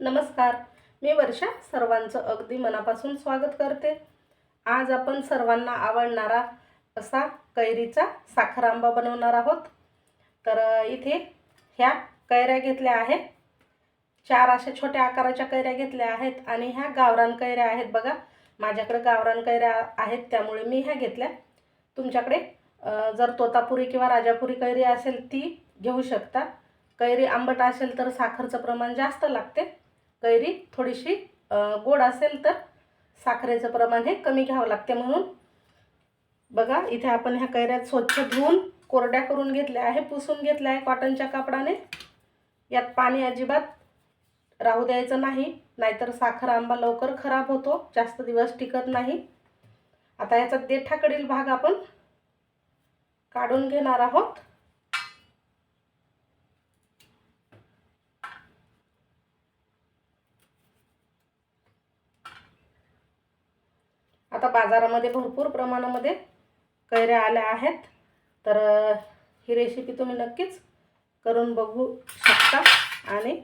नमस्कार. मी वर्षा सर्वांचं अगदी मनापासून स्वागत करते. आज आपण सर्वांना आवडणारा असा कैरीचा साखर आंबा बनवणार आहोत. तर इथे ह्या कैऱ्या घेतल्या आहेत. चार अशा छोट्या आकाराच्या कैऱ्या घेतल्या आहेत आणि ह्या गावरान कैऱ्या आहेत बघा. माझ्याकडे गावरान कैऱ्या आहेत त्यामुळे मी ह्या घेतल्या. तुमच्याकडे जर तोतापुरी किंवा राजापुरी कैरी असेल ती घेऊ शकता. कैरी आंबट असेल तर साखरचं प्रमाण जास्त लागते. कैरी थोडीशी गोड असेल तर साखरेचं प्रमाण हे कमी घ्यावं लागते म्हणून. बघा इथे आपण ह्या कैऱ्या स्वच्छ धुवून कोरड्या करून घेतल्या आहे पुसून घेतल्या आहे कॉटनच्या कापडाने. यात पाणी अजिबात राहू द्यायचं नाही नाहीतर साखर आंबा लवकर खराब होतो जास्त दिवस टिकत नाही. आता याचा देठाकडील भाग आपण काढून घेणार आहोत. आता बाजारामध्ये भरपूर प्रमाणामध्ये कैऱ्या आल्या आहेत. तर ही रेसिपी तुम्ही नक्कीच करून बघू शकता आणि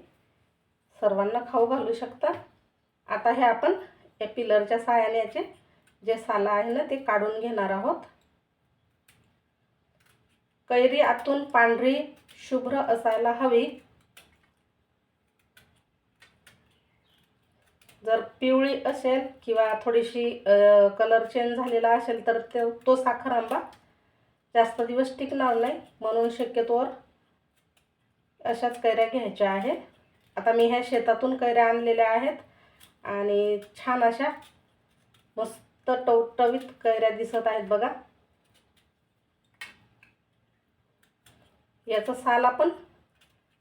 सर्वांना खाऊ घालू शकता. आता हे आपण या पिलरच्या साहाय्याने याचे जे साला आहे ना ते काढून घेणार आहोत. कैरी आतून पांढरी शुभ्र असायला हवी. जर पिवळी असेल किंवा थोडीशी कलर चेंज झालेला असेल तर तो तो साखर आंबा जास्त दिवस टिकणार नाही. म्हणून शक्यतोवर अशाच कैऱ्या घ्यायच्या आहेत. आता मी ह्या शेतातून कैऱ्या आणलेल्या आहेत आणि छान अशा मस्त टवटवीत कैऱ्या दिसत आहेत बघा. याचं साल पण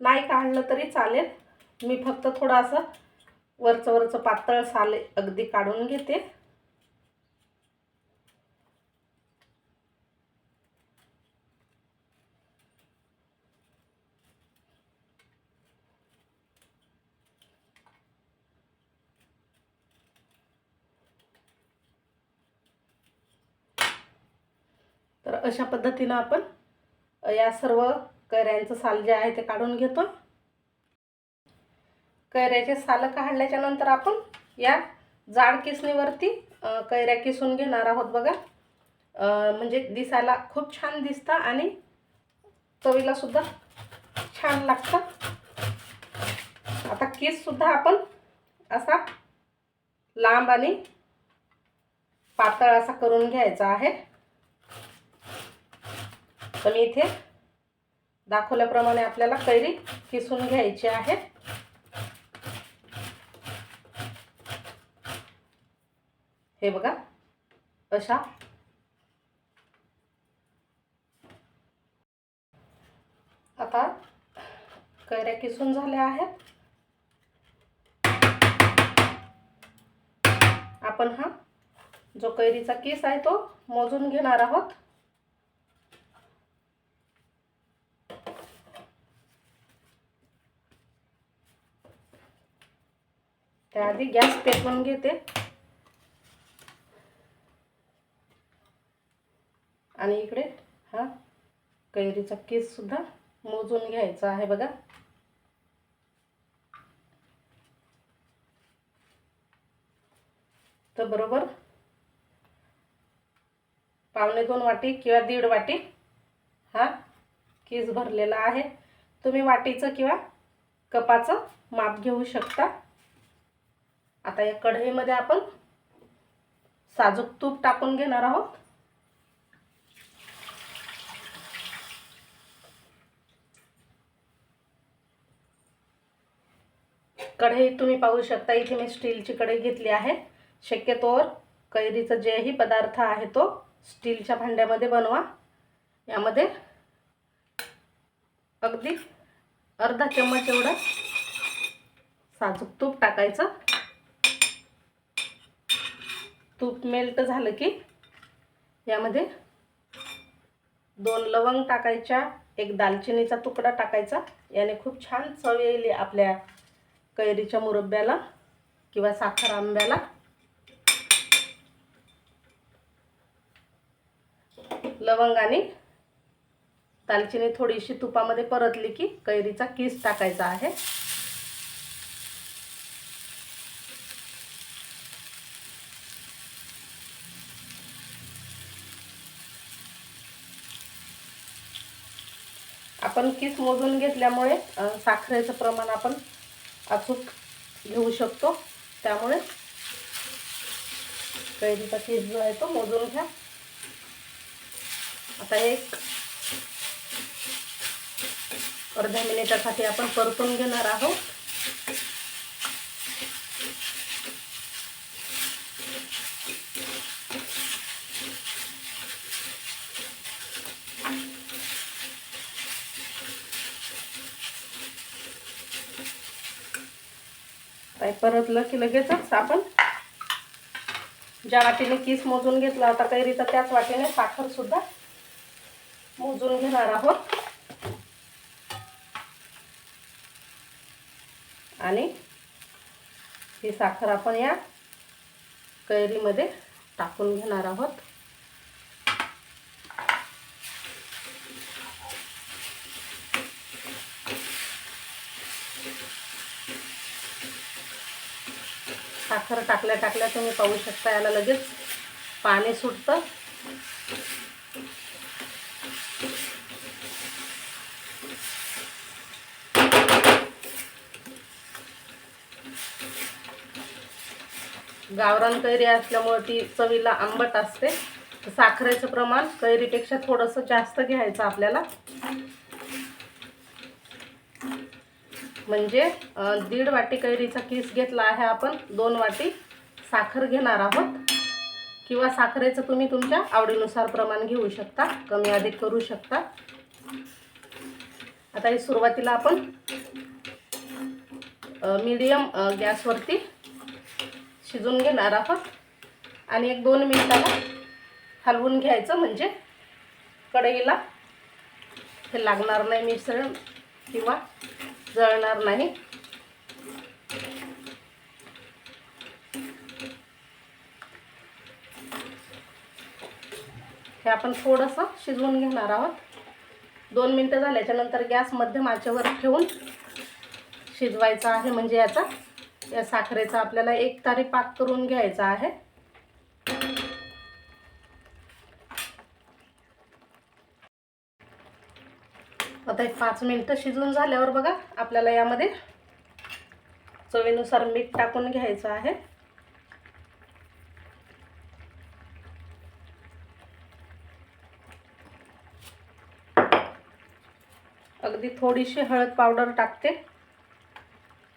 नाही काढलं तरी चालेल. मी फक्त थोडासा वरचं वरचं पातळ साल अगदी काढून घेते. तर अशा पद्धतीनं आपण या सर्व कैऱ्यांचं साल जे आहे ते काढून घेतो कैऱ्याचे सालं काढल्याच्या नंतर आपण या जाड किसणीवरती कैऱ्या किसून घेणार आहोत बघा. म्हणजे दिसायला खूप छान दिसतं आणि चवीला सुद्धा छान लागतं. आता केससुद्धा आपण असा लांब आणि पातळ असा करून घ्यायचा आहे. तर मी इथे दाखवल्याप्रमाणे आपल्याला कैरी किसून घ्यायची आहे. हे बघा. अशा. आता कैऱ्या किसून झाल्या आहेत. आपण हा जो कैरीचा केस आहे तो मोजून घेणार आहोत. त्याआधी गॅस पेटवून घेते. आणि इकडे हा कैरीचा केस सुद्धा मोजून घ्यायचा आहे बघा. तर बरोबर पावणे दोन वाटी किंवा दीड वाटी हा केस भरलेला आहे. तुम्ही वाटीचं किंवा कपाचं माप घेऊ शकता. आता या कढईमध्ये आपण साजूक तूप टाकून घेणार आहोत. कढई तुम्ही पाहू शकता. इथे मी स्टीलची कढई घेतली आहे. शक्यतोवर कैरीचं जेही पदार्थ आहे तो स्टीलच्या भांड्यामध्ये बनवा. यामध्ये अगदी अर्धा चम्मच एवढं साजूक तूप टाकायचं. तूप मेल्ट झालं की यामध्ये दोन लवंग टाकायच्या एक दालचिनीचा तुकडा टाकायचा. याने खूप छान चव येईल आपल्या कैरीच्या मुरब्याला किंवा साखर आंब्याला. लवंगाने दालचिनी थोडीशी तुपामध्ये परतली की कैरीचा किस टाकायचा आहे. आपण किस मोजून घेतल्यामुळे साखरेचं प्रमाण आपण अचूक घेऊ शकतो. त्यामुळे कैरीचा केस जो आहे तो मोजून घ्या. आता एक अर्ध्या मिनिटासाठी आपण परतून घेणार आहोत. आणि परतलं की लगेचच आपण ज्या वाटीने किस मोजून घेतला होता कैरीचा त्याच वाटीने साखर सुद्धा मोजून घेणार आहोत. आणि ही साखर आपण या कैरीमध्ये टाकून घेणार आहोत. साखर टाकल्या टाकल्या तुम्ही पाहू शकता याला लगेच पाणी सुटतं. गावरान कैरी असल्यामुळे ती चवीला आंबट असते. साखरेचं प्रमाण कैरीपेक्षा थोडंसं जास्त घ्यायचं आपल्याला. म्हणजे दीड वाटी कैरीचा किस घेतला आहे आपण दोन वाटी साखर घेणार आहोत. किंवा साखरेचं तुम्ही तुमच्या आवडीनुसार प्रमाण घेऊ शकता कमी अधिक करू शकता. आता ही सुरुवातीला आपण मीडियम गॅसवरती शिजून घेणार आहोत. आणि एक दोन मिनिटाला हलवून घ्यायचं म्हणजे कढईला. हे लागणार नाही मिश्रण किंवा जळणार नाही. हे आपण थोडंसं शिजवून घेणार आहोत. दोन मिनटं झाल्याच्यानंतर गॅस मध्यम आचेवर ठेवून शिजवायचा आहे. म्हणजे याचा या साखरेचा आपल्याला एक तारी पाक करून घ्यायचा आहे. आता एक पाच मिनटं शिजून झाल्यावर बघा आपल्याला यामध्ये चवीनुसार मीठ टाकून घ्यायचं आहे. अगदी थोडीशी हळद पावडर टाकते.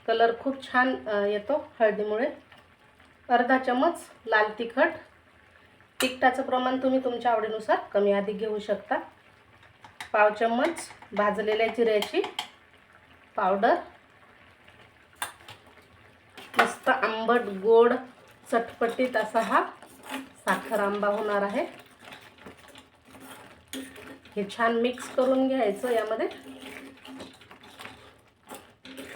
कलर खूप छान येतो हळदीमुळे. अर्धा चमच लाल तिखट. तिखटाचं प्रमाण तुम्ही तुमच्या आवडीनुसार कमी अधिक घेऊ शकता. पाव चम्मच भाजलेल्या जिऱ्याची पावडर. मस्त आंबट गोड चटपटीत असा हा साखर आंबा होणार आहे. हे छान मिक्स करून घ्यायचं यामध्ये.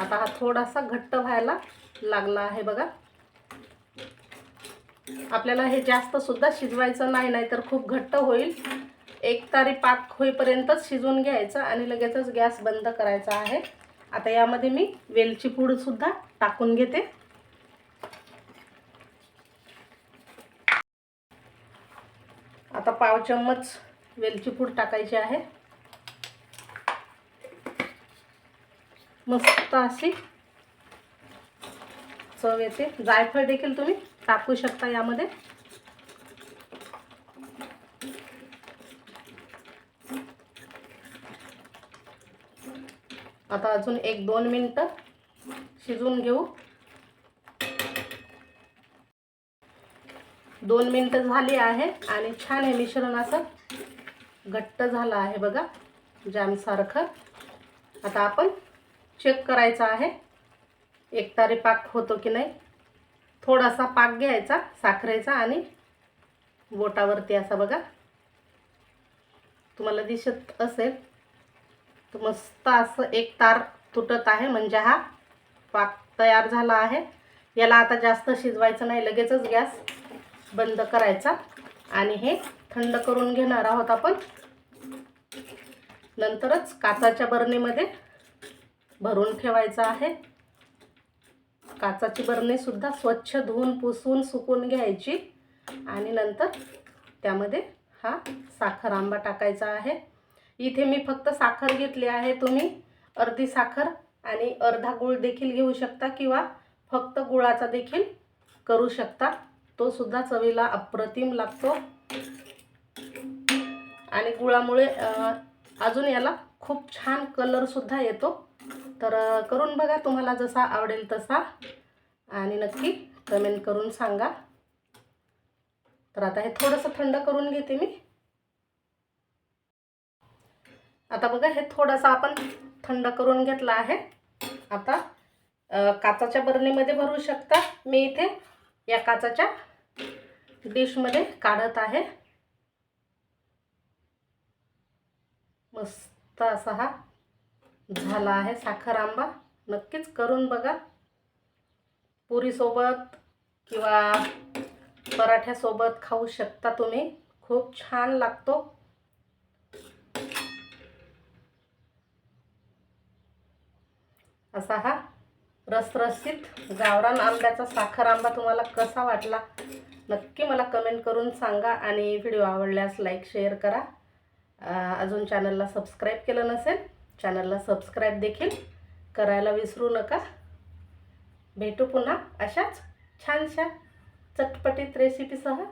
आता हा थोडासा घट्ट व्हायला लागला आहे बघा. आपल्याला हे जास्त सुद्धा शिजवायचं नाही नाही तर खूप घट्ट होईल. एक तारी पाक होईपर्यंतच शिजवून घ्यायचं आणि लगेचच गॅस बंद करायचा आहे. आता यामध्ये मी वेलची पूडसुद्धा टाकून घेते. आता पाव चम्मच वेलची पूड टाकायची आहे. मस्त अशी चव येते. जायफळ देखील तुम्ही टाकू शकता यामध्ये. आता अजून एक दोन मिनटं शिजवून घेऊ. दोन मिनटं झाली आहे आणि छान हे मिश्रण असं घट्ट झालं आहे बघा जॅमसारखं. आता आपण चेक करायचं आहे एक तारी पाक होतो की नाही. थोडासा पाक घ्यायचा साखरेचा आणि बोटावरती असा बघा. तुम्हाला दिसत असेल. तर मस्त असं एक तार तुटत आहे म्हणजे हा पाक तयार झाला आहे. याला आता जास्त शिजवायचं नाही लगेचच गॅस बंद करायचा. आणि हे थंड करून घेणार आहोत आपण. नंतरच काचाच्या बरणीमध्ये भरून ठेवायचं आहे. काचाची बरणी सुद्धा स्वच्छ धुवून पुसून सुकून घ्यायची. आणि नंतर त्यामध्ये हा साखर आंबा टाकायचा आहे. इथे मी फक्त साखर घेतली आहे तुम्ही. अर्धी साखर आणि अर्धा गुळ देखील घेऊ शकता किंवा फक्त गुळाचा देखील करू शकता. तो सुद्धा चवीला अप्रतिम लागतो. आणि गुळामुळे अजून याला खूप छान कलरसुद्धा येतो. तर करून बघा तुम्हाला जसा आवडेल तसा. आणि नक्की कमेंट करून सांगा. तर आता हे थोडंसं थंड करून घेते मी. आता बघा हे थोडंसं आपण थंड करून घेतलं आहे. आता काचाच्या बरणीमध्ये भरू शकता. मी इथे या काचाच्या डिशमध्ये काढत आहे. मस्त असा हा झाला आहे साखर आंबा. नक्कीच करून बघा. पुरीसोबत किंवा पराठ्यासोबत खाऊ शकता तुम्ही. खूप छान लागतो. असा हा रसरशीत गावरान आंब्याचा साखर आंबा तुम्हाला कसा वाटला? नक्की मला कमेंट करून सांगा आणि व्हिडिओ आवडल्यास लाईक शेअर करा. अजून चॅनलला सबस्क्राईब केलं नसेल चॅनलला सबस्क्राईब देखील करायला विसरू नका. भेटू पुन्हा अशाच छानशा चटपटीत रेसिपीसह